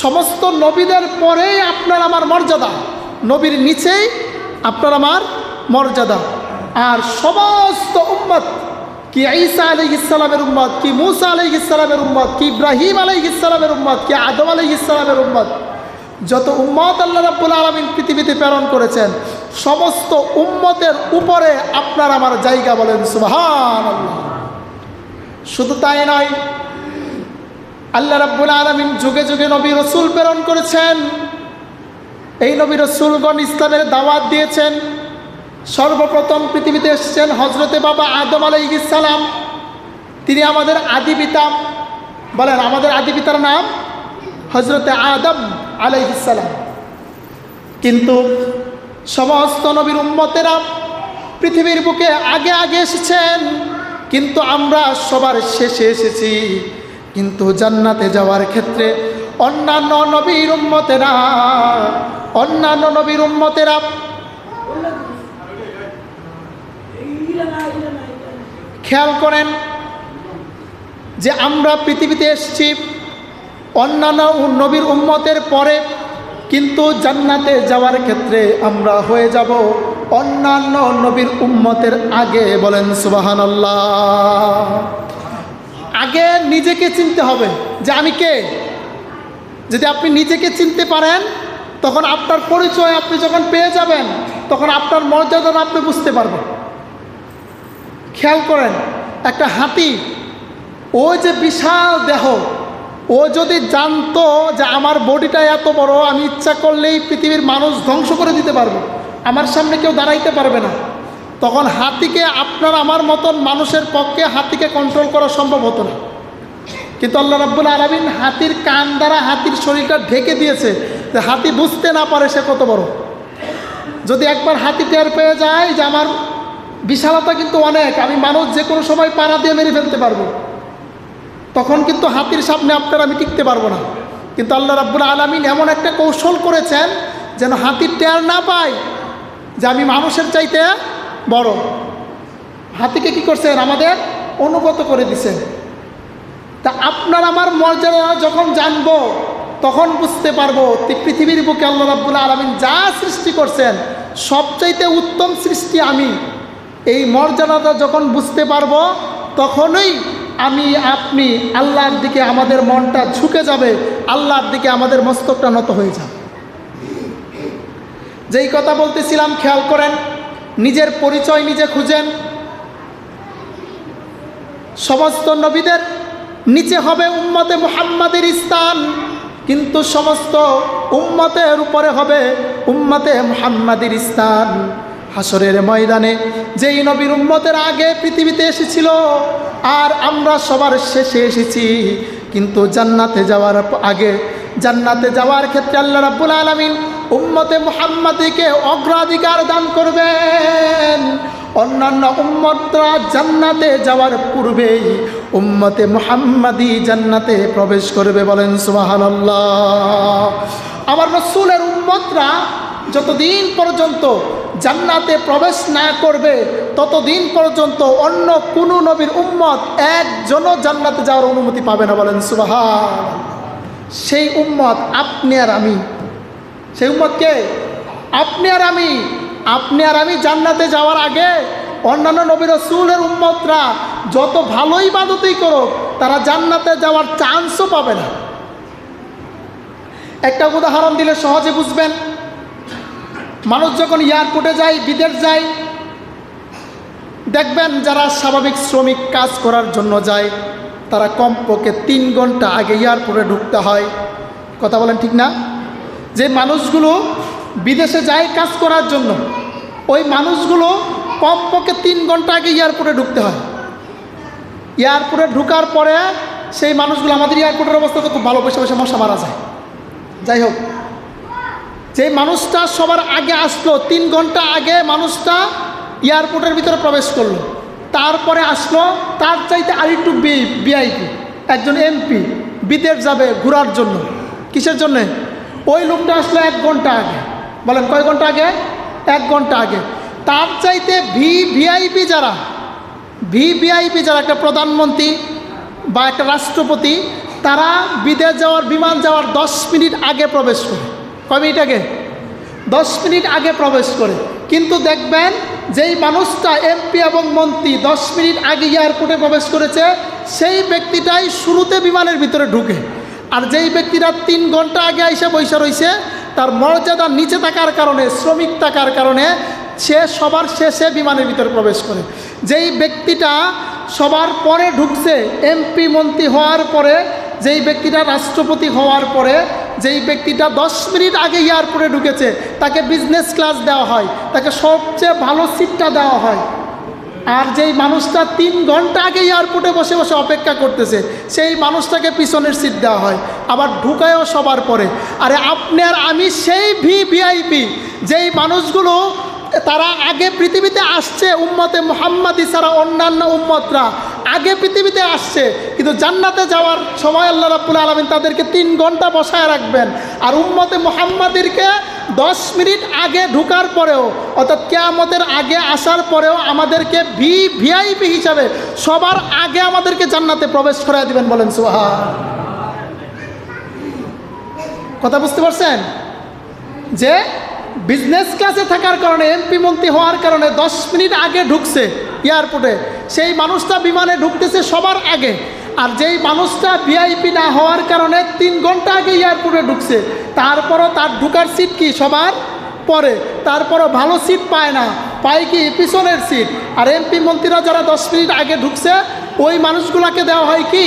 সমস্ত নবীদের পরেই আপনার আমার মর্যাদা। নবীর নিচেই আপনার আমার মর্যাদা। আর সমস্ত উম্মত, কি ঈসা আলাই ইসলামের উম্মত, কি মুসা আলাই ইসলামের উম্মত, কি ইব্রাহিম আলাই ইসলামের উম্মত, কি আদম আলাই ইসলামের উম্মত, যত উম্মত আল্লাহ রাব্বুল আলমিন পৃথিবীতে প্রেরণ করেছেন, সমস্ত উম্মতের উপরে আপনার আমার জায়গা বলেন আল্লাহ শুধু তাই নয় আল্লাহ রাব্বুল আলমিন যুগে যুগে নবী রসুল প্রেরণ করেছেন। এই নবী রসুলগণ ইসলামের দাওয়াত দিয়েছেন। সর্বপ্রথম পৃথিবীতে এসেছেন হজরতে বাবা আদম আলাইসালাম তিনি আমাদের আদি পিতা। বলেন, আমাদের আদি পিতার নাম হজরতে আদম আলাইসালাম কিন্তু সমস্ত নবীর উম্মতেরা পৃথিবীর বুকে আগে আগে এসেছেন। কিন্তু আমরা সবার শেষে এসেছি। কিন্তু জান্নাতে যাওয়ার ক্ষেত্রে অন্যান্য নবীর উম্মতেরা, অন্যান্য নবীর উম্মতেরা খেয়াল করেন যে আমরা পৃথিবীতে এসেছি, অন্যান্য নবীর উম্মতের পরে কিন্তু জান্নাতে যাওয়ার ক্ষেত্রে আমরা হয়ে যাব অন্যান্য নবীর উম্মতের আগে বলেন সুবাহান আগে নিজেকে চিনতে হবে যে আমি কে। যদি আপনি নিজেকে চিনতে পারেন, তখন আপনার পরিচয় আপনি যখন পেয়ে যাবেন, তখন আপনার মর্যাদা আপনি বুঝতে পারবেন। খেয়াল করেন, একটা হাতি, ও যে বিশাল দেহ, ও যদি জানতো যে আমার বডিটা এত বড়, আমি ইচ্ছা করলেই পৃথিবীর মানুষ ধ্বংস করে দিতে পারব। আমার সামনে কেউ দাঁড়াইতে পারবে না। তখন হাতিকে আপনার আমার মতন মানুষের পক্ষে হাতিকে কন্ট্রোল করা সম্ভব হতো না। কিন্তু আল্লাহ রাব্বুল আলমিন হাতির কান দ্বারা হাতির শরীরটা ঢেকে দিয়েছে যে হাতি বুঝতে না পারে সে কত বড়। যদি একবার হাতি টের পেয়ে যায় যে আমার বিশালতা কিন্তু অনেক, আমি মানুষ যে কোনো সময় পাড়া দিয়ে মেরে ফেলতে পারব। তখন কিন্তু হাতির সামনে আপনার আমি টিকতে পারব না। কিন্তু আল্লাহ রাব্বুল আলমিন এমন একটা কৌশল করেছেন যেন হাতির টের না পায় যে আমি মানুষের চাইতে বড়। হাতিকে কি করছেন? আমাদের অনুগত করে দিছেন। তা আপনার আমার মর্যাদা যখন জানব, তখন বুঝতে পারব পৃথিবীর বুকে আল্লাহ রাব্বুল আলমিন যা সৃষ্টি করছেন, সবচাইতে উত্তম সৃষ্টি আমি। এই মর্যাদাটা যখন বুঝতে পারব, তখনই আমি, আপনি, আল্লাহর দিকে আমাদের মনটা ঝুঁকে যাবে, আল্লাহর দিকে আমাদের মস্তকটা নত হয়ে যাবে। যেই কথা বলতেছিলাম, খেয়াল করেন নিজের পরিচয় নিজে খুঁজেন। সমস্ত নবীদের নিচে হবে উম্মতে মুহাম্মাদের স্থান, কিন্তু সমস্ত উম্মতের উপরে হবে উম্মতে মুহাম্মাদের স্থান। হাসরের ময়দানে যেই নবীর উম্মতের আগে পৃথিবীতে এসেছিল, আর আমরা সবার শেষে এসেছি, কিন্তু জান্নাতে যাওয়ার আগে, জান্নাতে যাওয়ার ক্ষেত্রে আল্লাহ রাব্বুল আলামিন উম্মতে মুহাম্মাদিকে অগ্রাধিকার দান করবেন। অন্যান্য উম্মতরা জান্নাতে যাওয়ার পূর্বেই উম্মতে মুহাম্মাদি জান্নাতে প্রবেশ করবে বলেন সুবহানাল্লাহ। আমার রসুলের উম্মতরা যতদিন পর্যন্ত জান্নাতে প্রবেশ না করবে, ততদিন পর্যন্ত অন্য কোনো নবীর উম্মত একজনও জান্নাতে যাওয়ার অনুমতি পাবে না বলেন সুবাহান সেই উম্মত আপনি আর আমি সেই উম্মত কে আপনি আর আমি, আপনি আর আমি জান্নাতে যাওয়ার আগে অন্যান্য নবীর রসুলের উম্মতরা যত ভালোই বাদতেই করুক, তারা জান্নাতে যাওয়ার চান্সও পাবে না। একটা উদাহরণ দিলে সহজে বুঝবেন। মানুষ যখন এয়ারপোর্টে যায়, বিদেশ যায়, দেখবেন যারা স্বাভাবিক শ্রমিক কাজ করার জন্য যায়, তারা কমপক্ষে তিন ঘণ্টা আগে এয়ারপোর্টে ঢুকতে হয়। কথা বলেন ঠিক না? যে মানুষগুলো বিদেশে যায় কাজ করার জন্য, ওই মানুষগুলো কমপক্ষে তিন ঘণ্টা আগে এয়ারপোর্টে ঢুকতে হয়। এয়ারপোর্টে ঢুকার পরে সেই মানুষগুলো আমাদের এয়ারপোর্টের অবস্থা তো খুব ভালো, বসে বসে মশা মারা যায়। যাই হোক যে মানুষটা সবার আগে আসলো, তিন ঘণ্টা আগে মানুষটা এয়ারপোর্টের ভিতরে প্রবেশ করল। তারপরে আসলো, তার চাইতে আরেকটু বিআইপি একজন এমপি, বিদেশ যাবে ঘোরার জন্য। কিসের জন্যে? ওই লোকটা আসলো এক ঘণ্টা আগে। বলেন, কয় ঘণ্টা আগে? এক ঘণ্টা আগে। তার চাইতে ভি, ভিআইপি যারা, ভি, ভিআইপি যারা, একটা প্রধানমন্ত্রী বা একটা রাষ্ট্রপতি, তারা বিদেশ যাওয়ার, বিমান যাওয়ার দশ মিনিট আগে প্রবেশ করে। কয় মিনিট আগে? দশ মিনিট আগে প্রবেশ করে। কিন্তু দেখবেন, যেই মানুষটা এমপি এবং মন্ত্রী দশ মিনিট আগে এয়ারপোর্টে প্রবেশ করেছে, সেই ব্যক্তিটাই শুরুতে বিমানের ভিতরে ঢুকে। আর যেই ব্যক্তিরা তিন ঘণ্টা আগে এসে বৈশা রয়েছে তার মর্যাদা নিচে থাকার কারণে, শ্রমিক থাকার কারণে সে সবার শেষে বিমানের ভিতরে প্রবেশ করে। যেই ব্যক্তিটা সবার পরে ঢুকছে, এমপি মন্ত্রী হওয়ার পরে, যেই ব্যক্তিটা রাষ্ট্রপতি হওয়ার পরে, যেই ব্যক্তিটা দশ মিনিট আগে এয়ারপোর্টে ঢুকেছে, তাকে বিজনেস ক্লাস দেওয়া হয়, তাকে সবচেয়ে ভালো সিটটা দেওয়া হয়। আর যেই মানুষটা তিন ঘণ্টা আগে এয়ারপোর্টে বসে বসে অপেক্ষা করতেছে, সেই মানুষটাকে পিছনের সিট দেওয়া হয়, আবার ঢুকায়ও সবার পরে। আরে আপনি আর আমি সেই ভি ভিআইপি যেই মানুষগুলো তারা আগে পৃথিবীতে আসছে, উম্মতে মোহাম্মদী ছাড়া অন্যান্য উম্মতরা আগে পৃথিবীতে আসছে, কিন্তু জান্নাতে যাওয়ার সময় আল্লাহ রাব্বুল আলমিন তাদেরকে তিন ঘণ্টা বসায় রাখবেন। আর উম্মতে মোহাম্মদীরকে দশ মিনিট আগে ঢুকার পরেও, অর্থাৎ কেয়ামতের আগে আসার পরেও আমাদেরকে ভি, ভিআইপি হিসাবে সবার আগে আমাদেরকে জান্নাতে প্রবেশ করাই দিবেন বলেন সোহা কথা বুঝতে পারছেন? যে বিজনেস ক্লাসে থাকার কারণে এমপি মন্ত্রী হওয়ার কারণে দশ মিনিট আগে ঢুকছে এয়ারপোর্টে সেই মানুষটা বিমানে ঢুকতেছে সবার আগে। আর যেই মানুষটা ভিআইপি না হওয়ার কারণে তিন ঘণ্টা আগে এয়ারপোর্টে ঢুকছে। তারপরও তার ঢুকার সিট কি? সবার পরে। তারপরও ভালো সিট পায় না। পায় কি? পিছনের সিট। আর এমপি মন্ত্রীরা যারা দশ মিনিট আগে ঢুকছে, ওই মানুষগুলোকে দেওয়া হয় কি?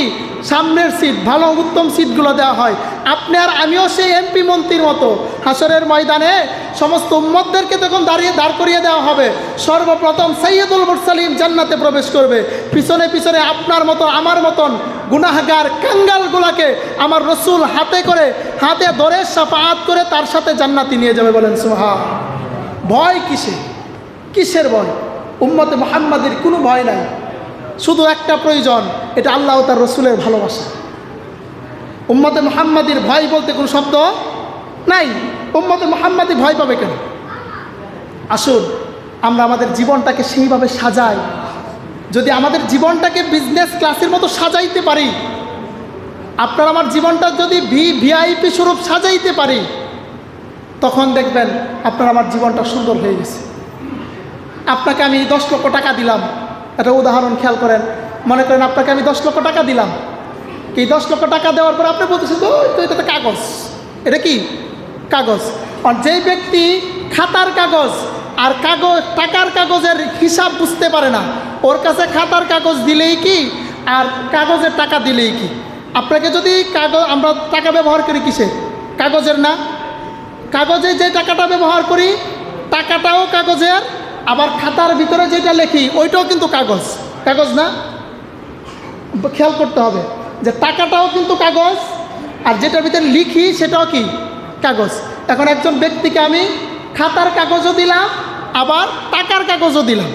সামনের সিট। ভালো, উত্তম সিটগুলো দেওয়া হয়। আপনি আর আমিও সেই এমপি মন্ত্রীর মতো। হাসরের ময়দানে সমস্ত উম্মতদেরকে তখন দাঁড়িয়ে দাঁড় করিয়ে দেওয়া হবে, সর্বপ্রথম সৈয়দুল মুরসালিম জান্নাতে প্রবেশ করবে। পিছনে পিছনে আপনার মতো, আমার মতন গুনাহগার কাঙ্গালগুলাকে আমার রসুল হাতে করে, হাতে ধরে সাফাত করে তার সাথে জান্নাতি নিয়ে যাবে বলেন সুহা ভয় কিসে? কিসের ভয়? উম্মতে মোহাম্মদের কোনো ভয় নাই। শুধু একটা প্রয়োজন, এটা আল্লাহ তার রসুলের ভালোবাসা। উম্মতে মোহাম্মদীর ভয় বলতে কোনো শব্দ নাই। উম্মতে মোহাম্মদী ভয় পাবে কেন? আসুন, আমরা আমাদের জীবনটাকে সেইভাবে সাজাই। যদি আমাদের জীবনটাকে বিজনেস ক্লাসের মতো সাজাইতে পারি, আপনার আমার জীবনটা যদি ভি ভিআইপি স্বরূপ সাজাইতে পারি, তখন দেখবেন আপনার আমার জীবনটা সুন্দর হয়ে গেছে। আপনাকে আমি দশ লক্ষ টাকা দিলাম। একটা উদাহরণ খেয়াল করেন। মনে করেন আপনাকে আমি দশ লক্ষ টাকা দিলাম। এই দশ লক্ষ টাকা দেওয়ার পর আপনি বলতেছেন তো এটা তো কাগজ। এটা কি? কাগজ। আর যেই ব্যক্তি খাতার কাগজ আর কাগজ, টাকার কাগজের হিসাব বুঝতে পারে না, ওর কাছে খাতার কাগজ দিলেই কি আর কাগজের টাকা দিলেই কি? আপনাকে যদি কাগজ, আমরা টাকা ব্যবহার করি কিসে? কাগজের না? কাগজে যে টাকাটা ব্যবহার করি, টাকাটাও কাগজের, আবার খাতার ভিতরে যেটা লেখি, ওইটাও কিন্তু কাগজ। কাগজ না? খেয়াল করতে হবে। যে টাকাটাও কিন্তু কাগজ, আর যেটার ভিতরে লিখি সেটাও কি? কাগজ। এখন একজন ব্যক্তিকে আমি খাতার কাগজও দিলাম, আবার টাকার কাগজও দিলাম।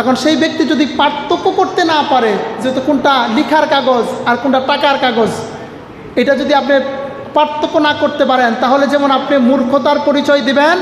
এখন সেই ব্যক্তি যদি পার্থক্য করতে না পারে, যেহেতু কোনটা লিখার কাগজ আর কোনটা টাকার কাগজ, এটা যদি আপনি পার্থক্য না করতে পারেন, তাহলে যেমন আপনি মূর্খতার পরিচয় দিবেন,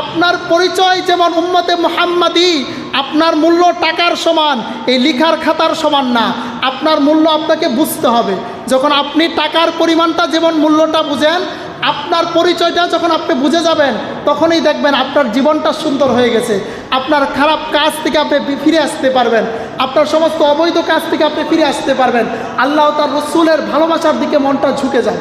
আপনার পরিচয় যেমন উম্মতে মোহাম্মদি আপনার মূল্য টাকার সমান, এই লিখার খাতার সমান না। আপনার মূল্য আপনাকে বুঝতে হবে। যখন আপনি টাকার পরিমাণটা, যেমন মূল্যটা বুঝেন, আপনার পরিচয়টা যখন আপনি বুঝে যাবেন, তখনই দেখবেন আপনার জীবনটা সুন্দর হয়ে গেছে। আপনার খারাপ কাজ থেকে আপনি ফিরে আসতে পারবেন। আপনার সমস্ত অবৈধ কাজ থেকে আপনি ফিরে আসতে পারবেন। আল্লাহ তার রসুলের ভালোবাসার দিকে মনটা ঝুঁকে যায়।